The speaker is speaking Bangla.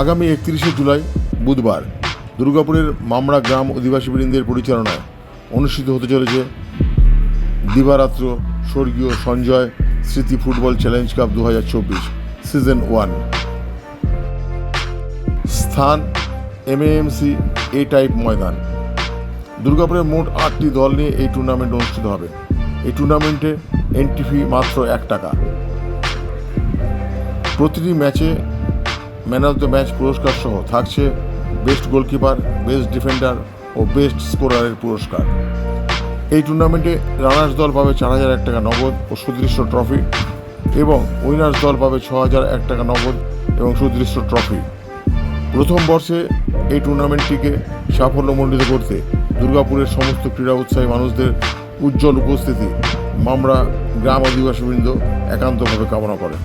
আগামী একত্রিশে জুলাই, বুধবার, দুর্গাপুরের মামড়া গ্রাম অধিবাসীবৃন্দের পরিচালনায় অনুষ্ঠিত হতে চলেছে দিবারাত্র স্বর্গীয় সঞ্জয় স্মৃতি ফুটবল চ্যালেঞ্জ কাপ দু হাজার চব্বিশ, সিজন ওয়ান। স্থান, এমএএমসি এ টাইপ ময়দান। দুর্গাপুরের মোট আটটি দল নিয়ে এই টুর্নামেন্ট অনুষ্ঠিত হবে। এই টুর্নামেন্টে এন্ট্রি ফি মাত্র এক টাকা। প্রতিটি ম্যাচে ম্যান অফ দ্য ম্যাচ পুরস্কার সহ থাকছে বেস্ট গোলকিপার বেস্ট ডিফেন্ডার ও বেস্ট স্কোরারের পুরস্কার। এই টুর্নামেন্টে রানার্স দল পাবে চার হাজার এক টাকা নগদ ও সুদৃশ্য ট্রফি এবং উইনার্স দল পাবে ছ হাজার এক টাকা নগদ এবং সুদৃশ্য ট্রফি প্রথম বর্ষে এই টুর্নামেন্টটিকে সাফল্যমণ্ডিত করতে দুর্গাপুরের সমস্ত ক্রীড়া উৎসাহী মানুষদের উজ্জ্বল উপস্থিতি মামরা গ্রাম অধিবাসীবৃন্দ একান্তভাবে কামনা করে